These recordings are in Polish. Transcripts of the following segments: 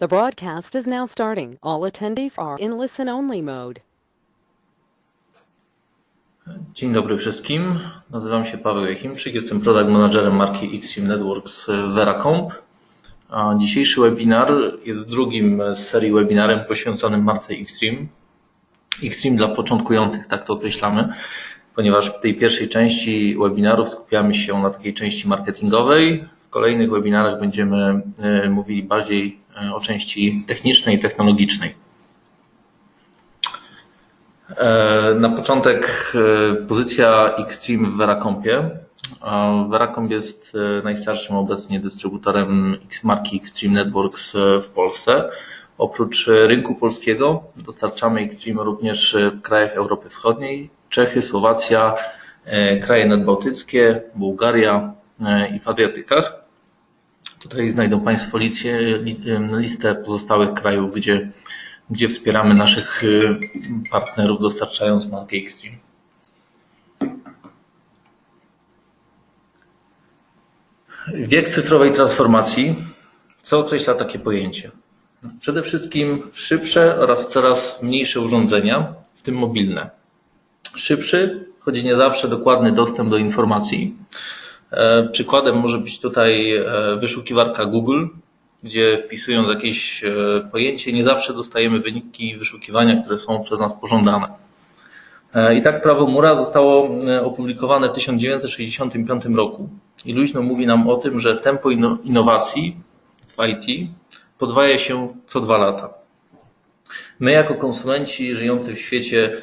The broadcast is now starting. All attendees are in listen only mode. Dzień dobry wszystkim. Nazywam się Paweł Jachimczyk, jestem product managerem marki Xtreme Networks Veracomp. Dzisiejszy webinar jest drugim z serii webinarem poświęconym marce Xtreme. Xtreme dla początkujących, tak to określamy, ponieważ w tej pierwszej części webinarów skupiamy się na takiej części marketingowej. W kolejnych webinarach będziemy e, mówili bardziej e, o części technicznej i technologicznej. E, Na początek pozycja Xtreme w Veracompie. Veracomp jest najstarszym obecnie dystrybutorem marki Xtreme Networks w Polsce. Oprócz rynku polskiego dostarczamy Xtreme również w krajach Europy Wschodniej, Czechy, Słowacja, kraje nadbałtyckie, Bułgaria i w Adriatykach. Tutaj znajdą Państwo em, listę pozostałych krajów, gdzie, gdzie wspieramy naszych y, partnerów dostarczając markę Xtreme. Wiek cyfrowej transformacji. Co określa takie pojęcie? Przede wszystkim szybsze oraz coraz mniejsze urządzenia, w tym mobilne. Szybszy, choć nie zawsze dokładny dostęp do informacji. E, Przykładem może być tutaj e, wyszukiwarka Google, gdzie wpisując jakieś e, pojęcie, nie zawsze dostajemy wyniki wyszukiwania, które są przez nas pożądane. I tak prawo Mura zostało opublikowane w 1965 roku i luźno mówi nam o tym, że tempo inno- innowacji w IT podwaja się co dwa lata. My, jako konsumenci żyjący w świecie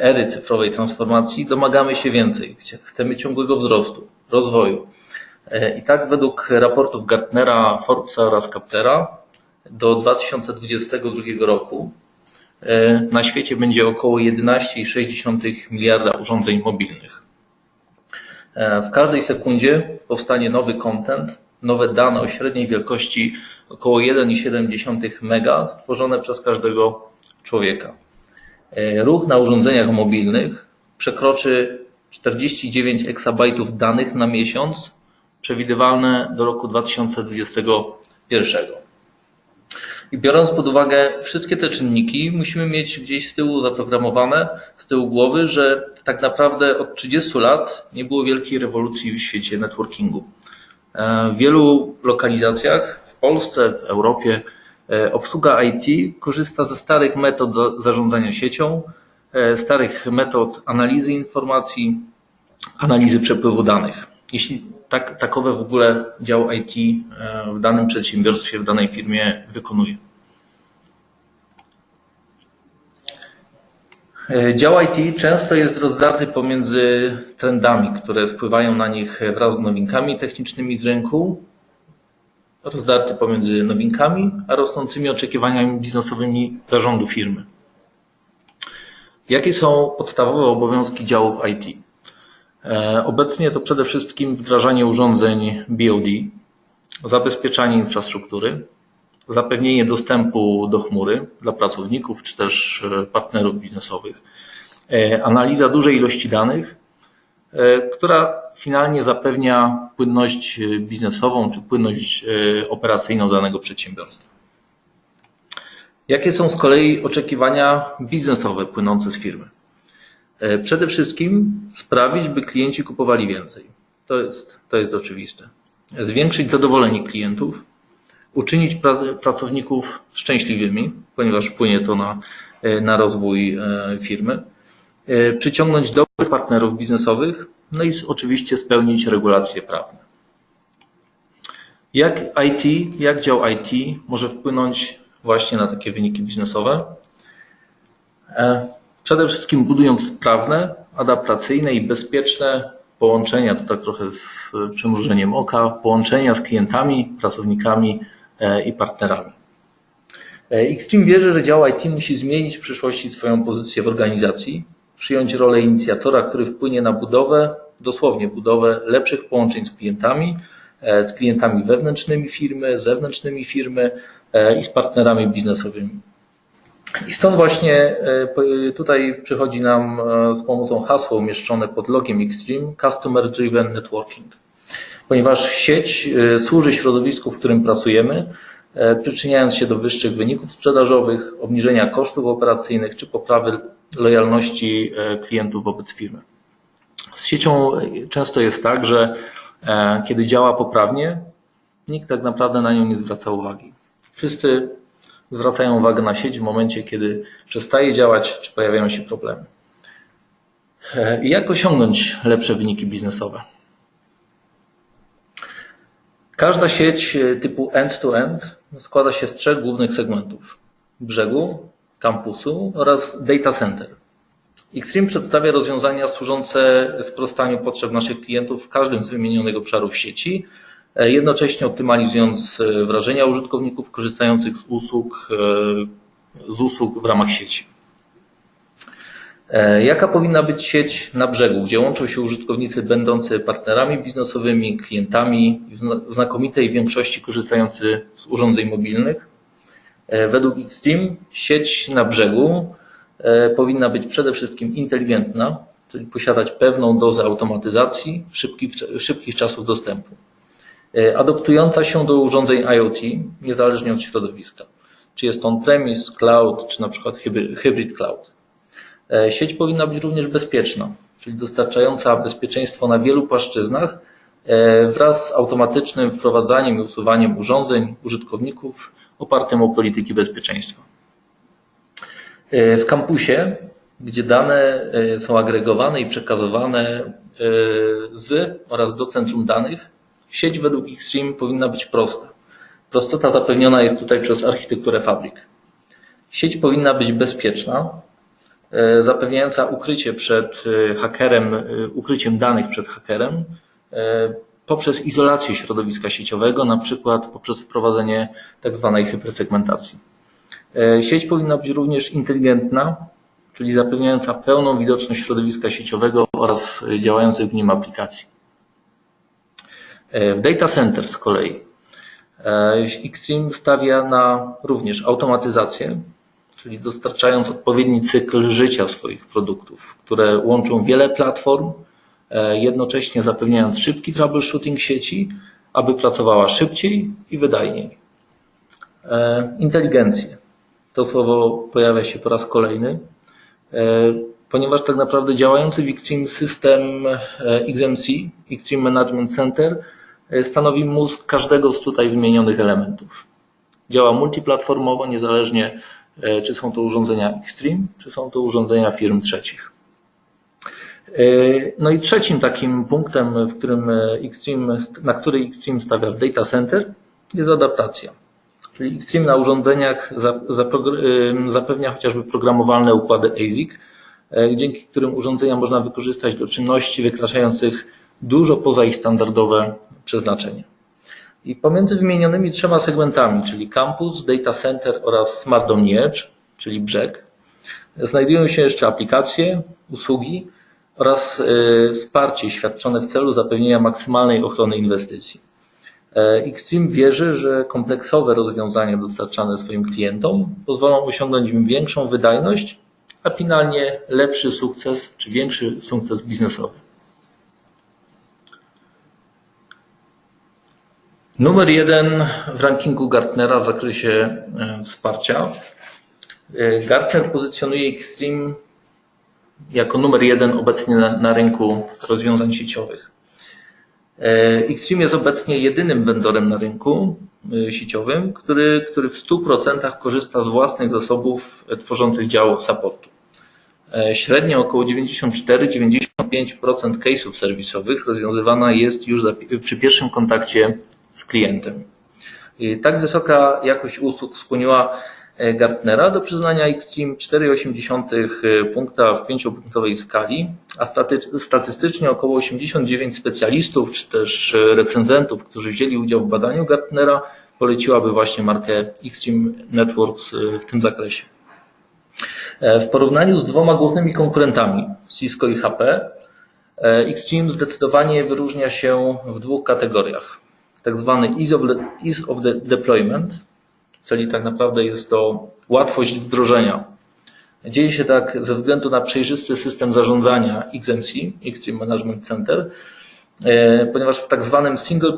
ery cyfrowej transformacji, domagamy się więcej. Chcemy ciągłego wzrostu, rozwoju. E, I tak według raportów Gartnera, Forbesa oraz Kaptera do 2022 roku e, na świecie będzie około 11,6 miliarda urządzeń mobilnych. E, W każdej sekundzie powstanie nowy content, nowe dane o średniej wielkości około 1,7 mega stworzone przez każdego człowieka. E, Ruch na urządzeniach mobilnych przekroczy 49 eksabajtów danych na miesiąc, przewidywalne do roku 2021. I biorąc pod uwagę wszystkie te czynniki, musimy mieć gdzieś z tyłu zaprogramowane, z tyłu głowy, że tak naprawdę od 30 lat nie było wielkiej rewolucji w świecie networkingu. E, W wielu lokalizacjach w Polsce, w Europie obsługa IT korzysta ze starych metod za- zarządzania siecią, e, starych metod analizy informacji, analizy przepływu danych. Jeśli tak, takowe w ogóle dział IT e, w danym przedsiębiorstwie, w danej firmie wykonuje. E, Dział IT często jest rozdarty pomiędzy trendami, które spływają na nich wraz z nowinkami technicznymi z rynku, rozdarty pomiędzy nowinkami a rosnącymi oczekiwaniami biznesowymi zarządu firmy. Jakie są podstawowe obowiązki działów IT? E, Obecnie to przede wszystkim wdrażanie urządzeń BOD, zabezpieczanie infrastruktury, zapewnienie dostępu do chmury dla pracowników czy też e, partnerów biznesowych, e, analiza dużej ilości danych, która finalnie zapewnia płynność e, biznesową czy płynność e, operacyjną danego przedsiębiorstwa. Jakie są z kolei oczekiwania biznesowe płynące z firmy? E, Przede wszystkim sprawić, by klienci kupowali więcej. To jest, to jest oczywiste. Zwiększyć zadowolenie klientów, uczynić pra- pracowników szczęśliwymi, ponieważ wpłynie to na, e, na rozwój e, firmy, e, przyciągnąć dobrych partnerów biznesowych, no i oczywiście spełnić regulacje prawne. Jak IT, jak dział IT może wpłynąć właśnie na takie wyniki biznesowe? E, Przede wszystkim budując sprawne, adaptacyjne i bezpieczne połączenia, to tak trochę z przymrużeniem oka, połączenia z klientami, pracownikami e, i partnerami. E, Xtreme wierzy, że dział IT musi zmienić w przyszłości swoją pozycję w organizacji, przyjąć rolę inicjatora, który wpłynie na budowę, dosłownie budowę lepszych połączeń z klientami, e, z klientami wewnętrznymi firmy, zewnętrznymi firmy e, i z partnerami biznesowymi. I stąd właśnie e, tutaj przychodzi nam z pomocą hasła umieszczone pod logiem Xtreme Customer Driven Networking. Ponieważ sieć służy środowisku, w którym pracujemy, przyczyniając się do wyższych wyników sprzedażowych, obniżenia kosztów operacyjnych czy poprawy lojalności klientów wobec firmy. Z siecią często jest tak, że kiedy działa poprawnie, nikt tak naprawdę na nią nie zwraca uwagi. Wszyscy zwracają uwagę na sieć w momencie, kiedy przestaje działać, czy pojawiają się problemy. Jak osiągnąć lepsze wyniki biznesowe? Każda sieć typu end-to-end składa się z trzech głównych segmentów: brzegu, kampusu oraz data center. Xstream przedstawia rozwiązania służące sprostaniu potrzeb naszych klientów w każdym z wymienionych obszarów sieci, jednocześnie optymalizując wrażenia użytkowników korzystających z usług, z usług w ramach sieci. Jaka powinna być sieć na brzegu, gdzie łączą się użytkownicy będący partnerami biznesowymi, klientami, w znakomitej większości korzystający z urządzeń mobilnych? Według Xstream sieć na brzegu powinna być przede wszystkim inteligentna, czyli posiadać pewną dozę automatyzacji, szybkich, szybkich czasów dostępu. Adoptująca się do urządzeń IoT, niezależnie od środowiska. Czy jest on-premise, cloud, czy na przykład hybrid cloud. Sieć powinna być również bezpieczna, czyli dostarczająca bezpieczeństwo na wielu płaszczyznach wraz z automatycznym wprowadzaniem i usuwaniem urządzeń, użytkowników opartym o polityki bezpieczeństwa. W kampusie, gdzie dane są agregowane i przekazywane z oraz do centrum danych, sieć według Xstream powinna być prosta. Prostota zapewniona jest tutaj przez architekturę fabryk. Sieć powinna być bezpieczna, zapewniająca ukrycie przed hakerem, ukryciem danych przed hakerem poprzez izolację środowiska sieciowego, na przykład poprzez wprowadzenie tak zwanej hypersegmentacji. Sieć powinna być również inteligentna, czyli zapewniająca pełną widoczność środowiska sieciowego oraz działających w nim aplikacji. W data center z kolei Xstream stawia na również automatyzację, czyli dostarczając odpowiedni cykl życia swoich produktów, które łączą wiele platform, jednocześnie zapewniając szybki troubleshooting sieci, aby pracowała szybciej i wydajniej. Inteligencję. To słowo pojawia się po raz kolejny, ponieważ tak naprawdę działający w Xstream system XMC, Xstream Management Center, stanowi mózg każdego z tutaj wymienionych elementów. Działa multiplatformowo, niezależnie czy są to urządzenia Xstream, czy są to urządzenia firm trzecich. No i trzecim takim punktem, w którym Xstream, na który Xstream stawia w data center jest adaptacja. Czyli Xstream na urządzeniach zapewnia chociażby programowalne układy ASIC, dzięki którym urządzenia można wykorzystać do czynności wykraczających dużo poza ich standardowe przeznaczenie. I pomiędzy wymienionymi trzema segmentami, czyli campus, data center oraz smart domain edge, czyli brzeg, znajdują się jeszcze aplikacje, usługi oraz wsparcie świadczone w celu zapewnienia maksymalnej ochrony inwestycji. Xstream wierzy, że kompleksowe rozwiązania dostarczane swoim klientom pozwolą osiągnąć im większą wydajność, a finalnie lepszy sukces czy większy sukces biznesowy. Numer jeden w rankingu Gartnera w zakresie wsparcia. Gartner pozycjonuje Xstream jako numer jeden obecnie na rynku rozwiązań sieciowych. Xstream jest obecnie jedynym vendorem na rynku sieciowym, który, który w 100% korzysta z własnych zasobów tworzących dział supportu. Średnio około 94-95% case'ów serwisowych rozwiązywana jest już przy pierwszym kontakcie z klientem. Tak wysoka jakość usług skłoniła Gartnera do przyznania Xstream 4,8 punkta w pięciopunktowej skali, a statystycznie około 89 specjalistów czy też recenzentów, którzy wzięli udział w badaniu Gartnera, poleciłaby właśnie markę Xstream Networks w tym zakresie. W porównaniu z dwoma głównymi konkurentami, Cisco i HP, Xstream zdecydowanie wyróżnia się w dwóch kategoriach. Tak zwany ease of the deployment, czyli tak naprawdę jest to łatwość wdrożenia. Dzieje się tak ze względu na przejrzysty system zarządzania XMC, Xstream Management Center, ponieważ w tak zwanym single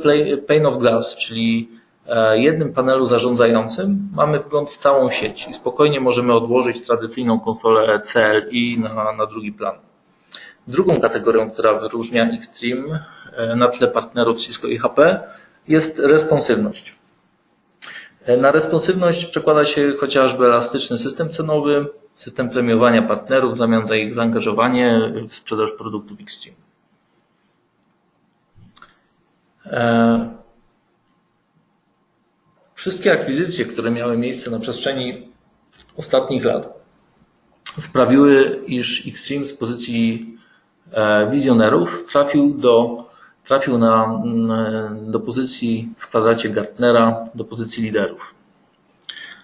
pane of glass, czyli e, jednym panelu zarządzającym mamy wgląd w całą sieć i spokojnie możemy odłożyć tradycyjną konsolę CLI na, na drugi plan. Drugą kategorią, która wyróżnia Xtreme e, na tle partnerów Cisco i HP jest responsywność. E, Na responsywność przekłada się chociażby elastyczny system cenowy, system premiowania partnerów w zamian za ich zaangażowanie w sprzedaż produktów Xtreme. E, Wszystkie akwizycje, które miały miejsce na przestrzeni ostatnich lat, sprawiły, iż Xtreme z pozycji e, wizjonerów trafił do, trafił na, mm, do pozycji w kwadracie Gartnera, do pozycji liderów.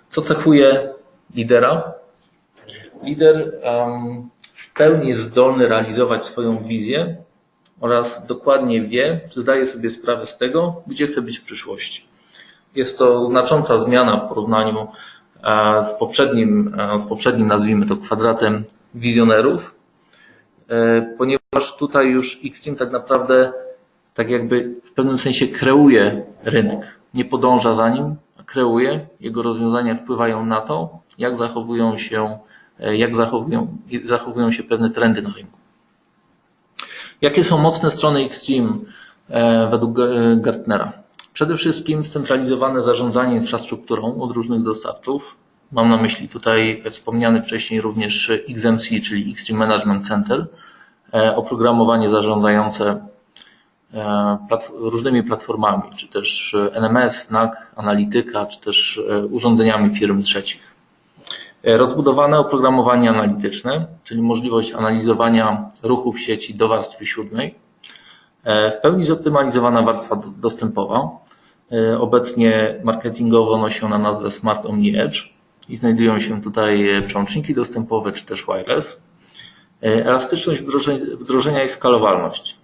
Co cechuje lidera? Lider em, w pełni jest zdolny realizować swoją wizję oraz dokładnie wie, czy zdaje sobie sprawę z tego, gdzie chce być w przyszłości. Jest to znacząca zmiana w porównaniu e, z poprzednim, e, z poprzednim nazwijmy to kwadratem wizjonerów, e, ponieważ tutaj już Xtreme tak naprawdę tak jakby w pewnym sensie kreuje rynek. Nie podąża za nim, a kreuje. Jego rozwiązania wpływają na to, jak zachowują się, jak zachowują, zachowują się pewne trendy na rynku. Jakie są mocne strony Xtreme e, według e, Gartnera? Przede wszystkim scentralizowane zarządzanie infrastrukturą od różnych dostawców. Mam na myśli tutaj wspomniany wcześniej również XMC, czyli Xtreme Management Center, e, oprogramowanie zarządzające e, różnymi platformami, czy też e, NMS, NAC, analityka, czy też e, urządzeniami firm trzecich. E, Rozbudowane oprogramowanie analityczne, czyli możliwość analizowania ruchów sieci do warstwy siódmej. E, W pełni zoptymalizowana warstwa dostępowa. E, Obecnie marketingowo nosi ona nazwę Smart Omni Edge i znajdują się tutaj e, przełączniki dostępowe czy też wireless. E, Elastyczność wdroże- wdrożenia i skalowalność.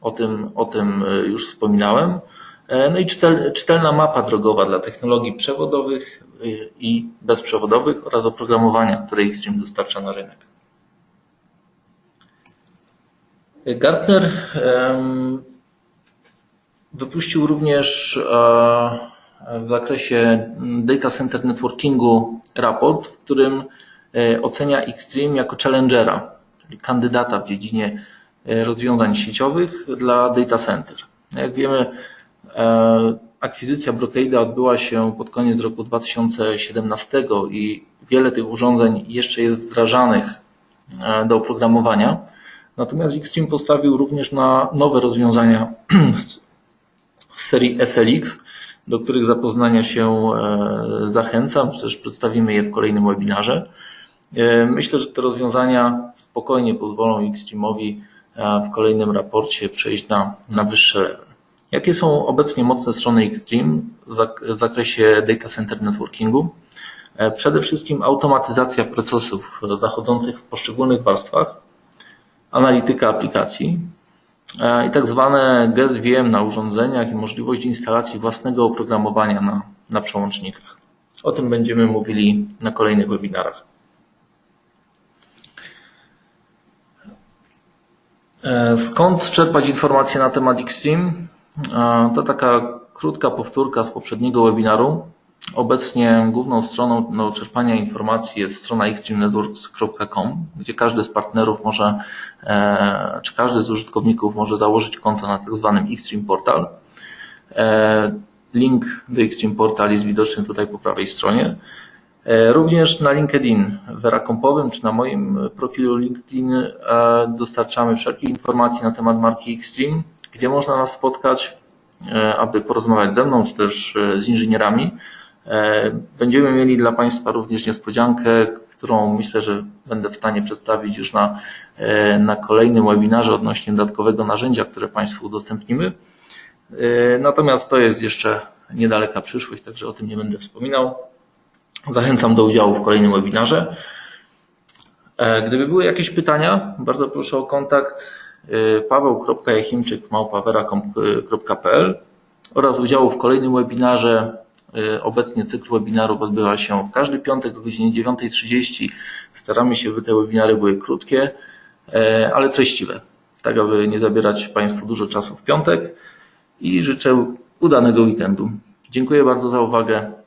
O tym, o tym e, już wspominałem. E, No i czytel, czytelna mapa drogowa dla technologii przewodowych e, i bezprzewodowych oraz oprogramowania, które Xtreme dostarcza na rynek. Gartner wypuścił również w zakresie data center networkingu raport, w którym ocenia Xtreme jako challengera, czyli kandydata w dziedzinie rozwiązań sieciowych dla data center. Jak wiemy, e, akwizycja Brocade'a odbyła się pod koniec roku 2017 i wiele tych urządzeń jeszcze jest wdrażanych e, do oprogramowania. Natomiast Xtreme postawił również na nowe rozwiązania z serii SLX, do których zapoznania się e, zachęcam, też przedstawimy je w kolejnym webinarze. E, Myślę, że te rozwiązania spokojnie pozwolą Xtreme'owi e, w kolejnym raporcie przejść na, na wyższy level. Jakie są obecnie mocne strony Xtreme w zak- w zakresie data center networkingu? E, Przede wszystkim automatyzacja procesów zachodzących w poszczególnych warstwach, analityka aplikacji, e, i tak zwane guest VM na urządzeniach i możliwość instalacji własnego oprogramowania na, na przełącznikach. O tym będziemy mówili na kolejnych webinarach. Skąd czerpać informacje na temat Xtreme? E, To taka krótka powtórka z poprzedniego webinaru. Obecnie główną stroną do czerpania informacji jest strona extremenetworks.com, gdzie każdy z partnerów może, e, czy każdy z użytkowników może założyć konto na tak zwanym Xtreme Portal. E, Link do Xtreme Portal jest widoczny tutaj po prawej stronie. E, Również na LinkedIn Veracompowym czy na moim profilu LinkedIn e, dostarczamy wszelkie informacje na temat marki Xtreme, gdzie można nas spotkać, e, aby porozmawiać ze mną czy też z inżynierami. Będziemy mieli dla Państwa również niespodziankę, którą myślę, że będę w stanie przedstawić już na, na kolejnym webinarze odnośnie dodatkowego narzędzia, które Państwu udostępnimy. Natomiast to jest jeszcze niedaleka przyszłość, także o tym nie będę wspominał. Zachęcam do udziału w kolejnym webinarze. E, Gdyby były jakieś pytania, bardzo proszę o kontakt e, paweł.jachimczyk.małpawera.pl oraz udziału w kolejnym webinarze. E, Obecnie cykl webinarów odbywa się w każdy piątek o godzinie 9.30. Staramy się, by te webinary były krótkie, ale treściwe, tak aby nie zabierać Państwu dużo czasu w piątek i życzę udanego weekendu. Dziękuję bardzo za uwagę.